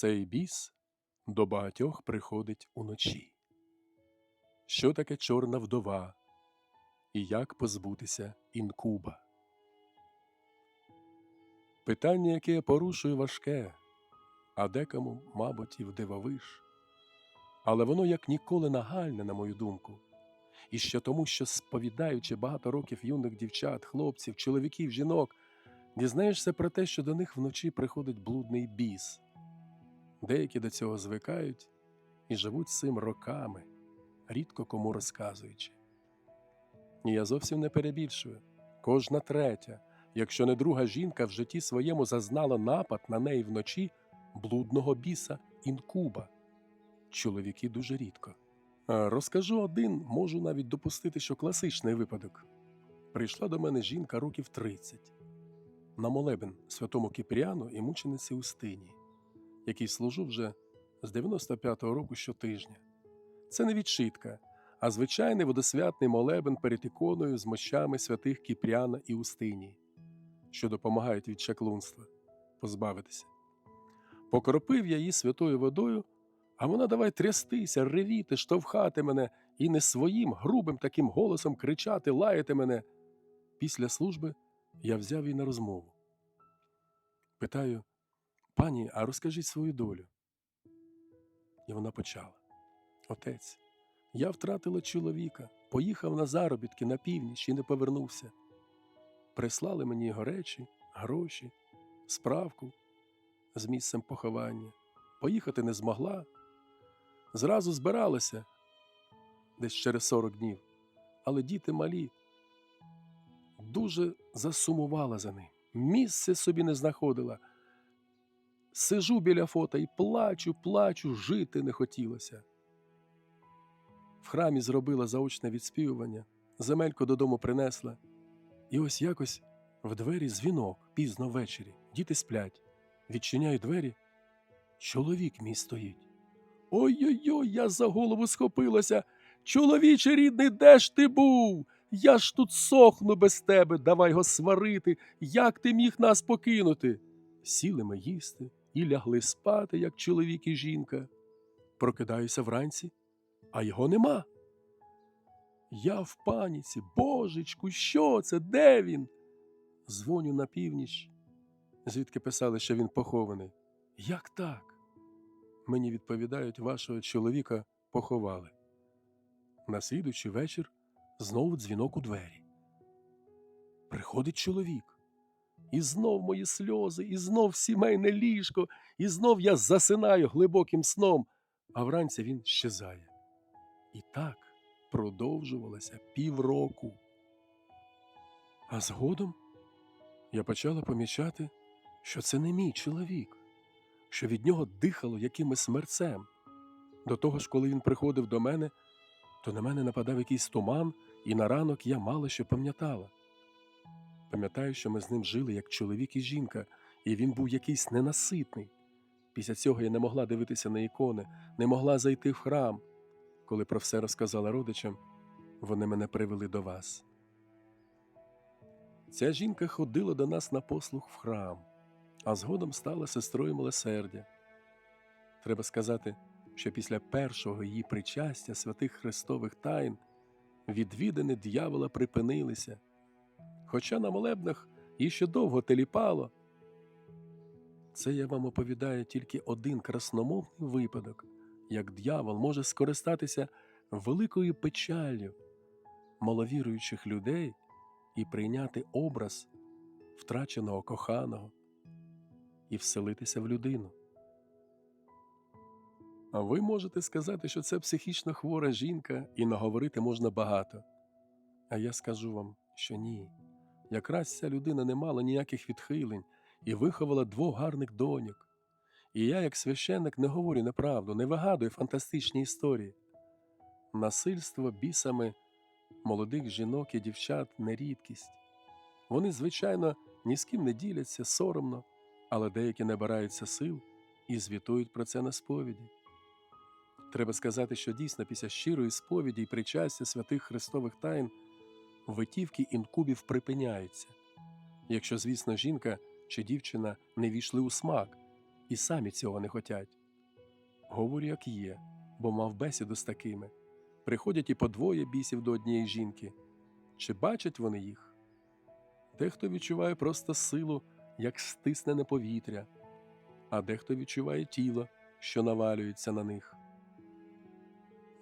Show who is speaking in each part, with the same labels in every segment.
Speaker 1: Цей біс до багатьох приходить уночі. Що таке чорна вдова і як позбутися інкуба? Питання, яке я порушую, важке, а декому, мабуть, і вдивовиш. Але воно як ніколи нагальне, на мою думку. І ще тому, що сповідаючи багато років юних дівчат, хлопців, чоловіків, жінок, дізнаєшся про те, що до них вночі приходить блудний біс. Деякі до цього звикають і живуть цим роками, рідко кому розказуючи. І я зовсім не перебільшую. Кожна третя, якщо не друга жінка в житті своєму зазнала напад на неї вночі блудного біса інкуба. Чоловіки дуже рідко. Розкажу один, можу навіть допустити, що класичний випадок. Прийшла до мене жінка років 30 на молебен святому Кіпріану і мучениці Устині, який служу вже з 95-го року щотижня. Це не відшитка, а звичайний водосвятний молебен перед іконою з мощами святих Кіпріана і Устинії, що допомагають від чаклунства позбавитися. Покропив я її святою водою, а вона давай трястися, ревіти, штовхати мене і не своїм грубим таким голосом кричати, лаяти мене. Після служби я взяв її на розмову. Питаю, пані, а розкажіть свою долю. І вона почала. Отець, я втратила чоловіка, поїхав на заробітки на північ і не повернувся. Прислали мені його речі, гроші, справку з місцем поховання. Поїхати не змогла. Зразу збиралася десь через 40 днів, але діти малі. Дуже засумувала за ним. Місце собі не знаходила. Сижу біля фото і плачу, плачу, жити не хотілося. В храмі зробила заочне відспівування, земельку додому принесла. І ось якось в двері дзвінок пізно ввечері. Діти сплять. Відчиняю двері. Чоловік мій стоїть. Ой-ой-ой, я за голову схопилася. Чоловіче рідний, де ж ти був? Я ж тут сохну без тебе, давай його сварити. Як ти міг нас покинути? Сіли ми їсти і лягли спати, як чоловік і жінка. Прокидаюся вранці, а його нема. Я в паніці, божечку, що це? Де він? Дзвоню на північ, звідки писали, що він похований. Як так? Мені відповідають, вашого чоловіка поховали. На слідуючий вечір знову дзвінок у двері. Приходить чоловік. І знов мої сльози, і знов сімейне ліжко, і знов я засинаю глибоким сном, а вранці він щезає. І так продовжувалося півроку. А згодом я почала помічати, що це не мій чоловік, що від нього дихало якимось мерцем. До того ж, коли він приходив до мене, то на мене нападав якийсь туман, і на ранок я мало що пам'ятала. Пам'ятаю, що ми з ним жили як чоловік і жінка, і він був якийсь ненаситний. Після цього я не могла дивитися на ікони, не могла зайти в храм. Коли про все розказала родичам, вони мене привели до вас. Ця жінка ходила до нас на послуг в храм, а згодом стала сестрою милосердя. Треба сказати, що після першого її причастя святих Христових тайн відвідини дьявола припинилися, хоча на молебнах їй ще довго теліпало. Це я вам оповідаю тільки один красномовний випадок, як дьявол може скористатися великою печаллю маловіруючих людей і прийняти образ втраченого коханого і вселитися в людину. А ви можете сказати, що це психічно хвора жінка, і наговорити можна багато. А я скажу вам, що ні. Якраз ця людина не мала ніяких відхилень і виховала двох гарних доньок. І я, як священник, не говорю неправду, не вигадую фантастичні історії. Насильство бісами молодих жінок і дівчат не рідкість. Вони, звичайно, ні з ким не діляться соромно, але деякі набираються сил і звітують про це на сповіді. Треба сказати, що дійсно після щирої сповіді і причастя святих Христових тайн витівки інкубів припиняються, якщо, звісно, жінка чи дівчина не війшли у смак і самі цього не хотять. Говорю, як є, бо мав бесіду з такими. Приходять і по двоє бісів до однієї жінки. Чи бачать вони їх? Дехто відчуває просто силу, як стиснене повітря, а дехто відчуває тіло, що навалюється на них.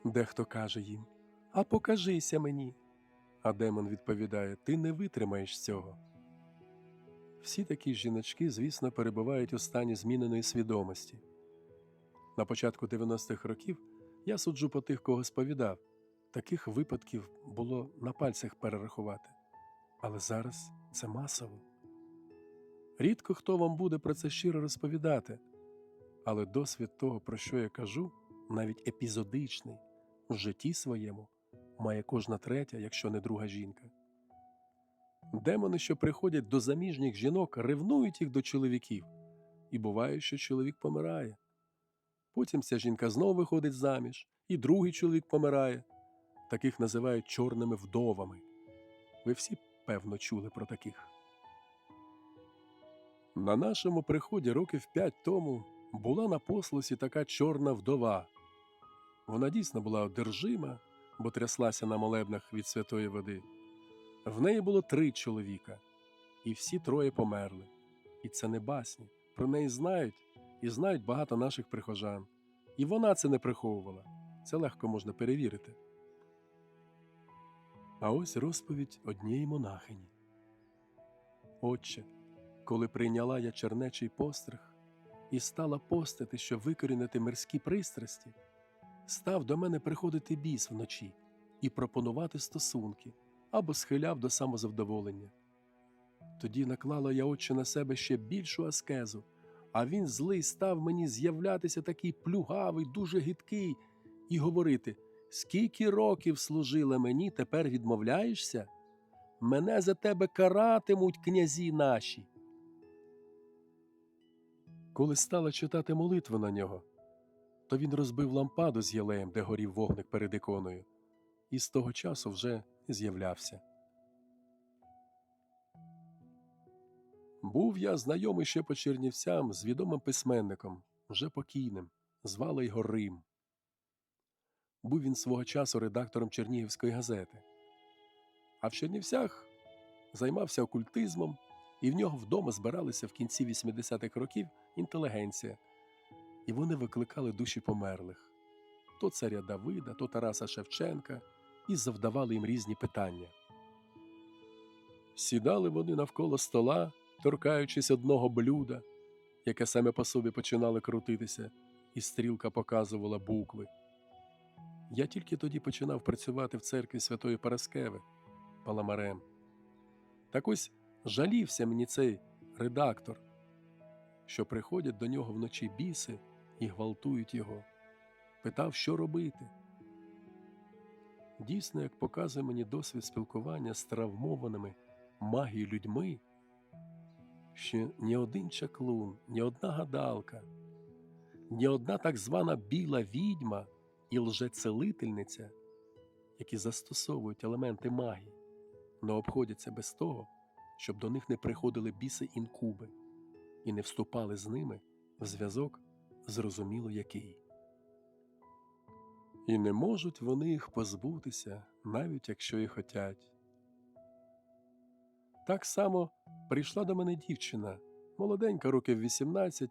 Speaker 1: Дехто каже їм А покажися мені. А демон відповідає Ти не витримаєш цього. Всі такі жіночки, звісно, перебувають у стані зміненої свідомості. На початку 90-х років я суджу по тих, кого сповідав. Таких випадків було на пальцях перерахувати. Але зараз це масово. Рідко хто вам буде про це щиро розповідати, але досвід того, про що я кажу, навіть епізодичний, в житті своєму, має кожна третя, якщо не друга жінка. Демони, що приходять до заміжніх жінок, ревнують їх до чоловіків, і буває, що чоловік помирає. Потім ця жінка знову виходить заміж, і другий чоловік помирає. Таких називають чорними вдовами. Ви всі, певно, чули про таких. На нашому приході років п'ять тому була на послусі така чорна вдова. Вона дійсно була одержима, бо тряслася на молебнах від святої води. В неї було три чоловіка, і всі троє померли. І це не басні. Про неї знають і знають багато наших прихожан. І вона це не приховувала. Це легко можна перевірити. А ось розповідь однієї монахині. Отче, коли прийняла я чернечий постриг і стала постити, щоб викорінити мирські пристрасті, став до мене приходити біс вночі і пропонувати стосунки або схиляв до самозавдоволення. Тоді наклала я отче на себе ще більшу аскезу, а він злий став мені з'являтися такий плюгавий, дуже гидкий, і говорити Скільки років служила мені, тепер відмовляєшся? Мене за тебе каратимуть князі наші. Коли стала читати молитву на нього, то він розбив лампаду з єлеєм, де горів вогник перед іконою, і з того часу вже з'являвся. Був я знайомий ще по Чернівцям з відомим письменником, вже покійним, звали його Рим. Був він свого часу редактором Чернігівської газети. А в Чернівцях займався окультизмом, і в нього вдома збиралися в кінці 80-х років інтелігенція, і вони викликали душі померлих то царя Давида, то Тараса Шевченка, і завдавали їм різні питання. Сідали вони навколо стола, торкаючись одного блюда, яке саме по собі починало крутитися, і стрілка показувала букви. Я тільки тоді починав працювати в церкві Святої Параскеви Паламарем. Так ось жалівся мені цей редактор, що приходять до нього вночі біси і гвалтують його. Питав, що робити. Дійсно, як показує мені досвід спілкування з травмованими магією людьми, що ні один чаклун, ні одна гадалка, ні одна так звана біла відьма і лжецелительниця, які застосовують елементи магії, не обходяться без того, щоб до них не приходили біси інкуби і не вступали з ними в зв'язок, зрозуміло який. І не можуть вони їх позбутися, навіть якщо і хотять. Так само прийшла до мене дівчина, молоденька, років 18,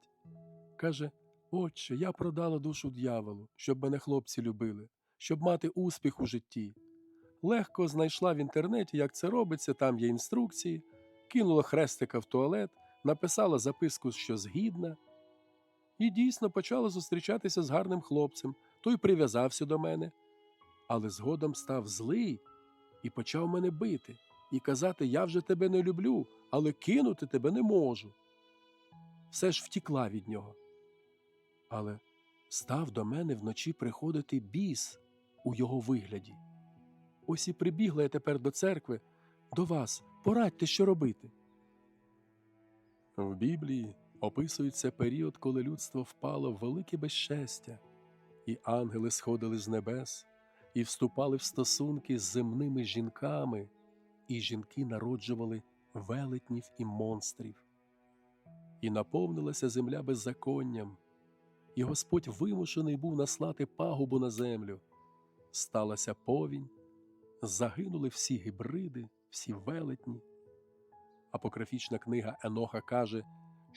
Speaker 1: каже Отче, я продала душу дьяволу, щоб мене хлопці любили, щоб мати успіх у житті. Легко знайшла в інтернеті, як це робиться, там є інструкції, кинула хрестика в туалет, написала записку, що згідна, і дійсно почала зустрічатися з гарним хлопцем, той прив'язався до мене, але згодом став злий і почав мене бити і казати: Я вже тебе не люблю, але кинути тебе не можу. Все ж втікла від нього. Але став до мене вночі приходити біс у його вигляді. Ось і прибігла я тепер до церкви, до вас, порадьте, що робити. В Біблії описується період, коли людство впало в велике безщастя, і ангели сходили з небес і вступали в стосунки з земними жінками, і жінки народжували велетнів і монстрів. і наповнилася земля беззаконням, і Господь вимушений був наслати пагубу на землю. Сталася повінь, загинули всі гібриди, всі велетні. Апокрифічна книга Еноха каже,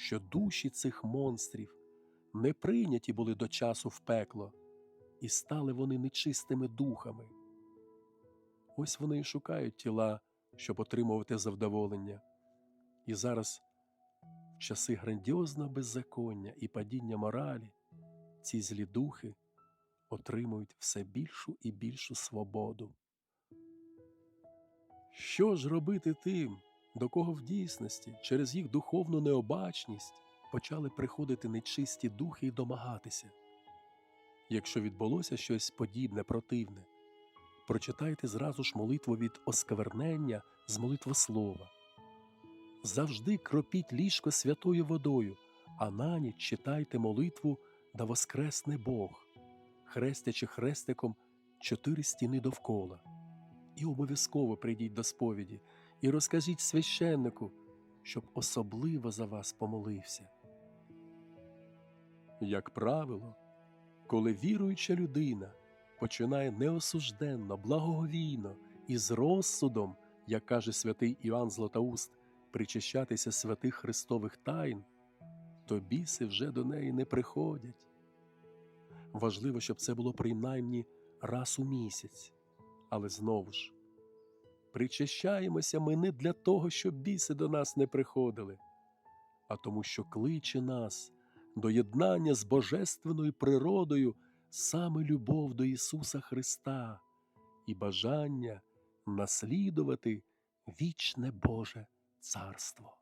Speaker 1: що душі цих монстрів не прийняті були до часу в пекло, і стали вони нечистими духами. Ось вони і шукають тіла, щоб отримувати завдоволення. І зараз, в часи грандіозного беззаконня і падіння моралі, ці злі духи отримують все більшу і більшу свободу. Що ж робити тим, до кого в дійсності через їх духовну необачність почали приходити нечисті духи і домагатися? Якщо відбулося щось подібне противне, прочитайте зразу ж молитву від осквернення з молитвослова. Завжди кропіть ліжко святою водою, а на ніч читайте молитву да воскресне Бог, хрестячи хрестиком чотири стіни довкола. І обов'язково прийдіть до сповіді і розкажіть священнику, щоб особливо за вас помолився. Як правило, коли віруюча людина починає неосужденно, благоговійно і з розсудом, як каже святий Іоанн Златоуст, причащатися святих Христових тайн, то біси вже до неї не приходять. Важливо, щоб це було принаймні раз у місяць, але знову ж. Причащаємося ми не для того, щоб біси до нас не приходили, а тому, що кличе нас до єднання з божественною природою саме любов до Ісуса Христа і бажання наслідувати вічне Боже Царство.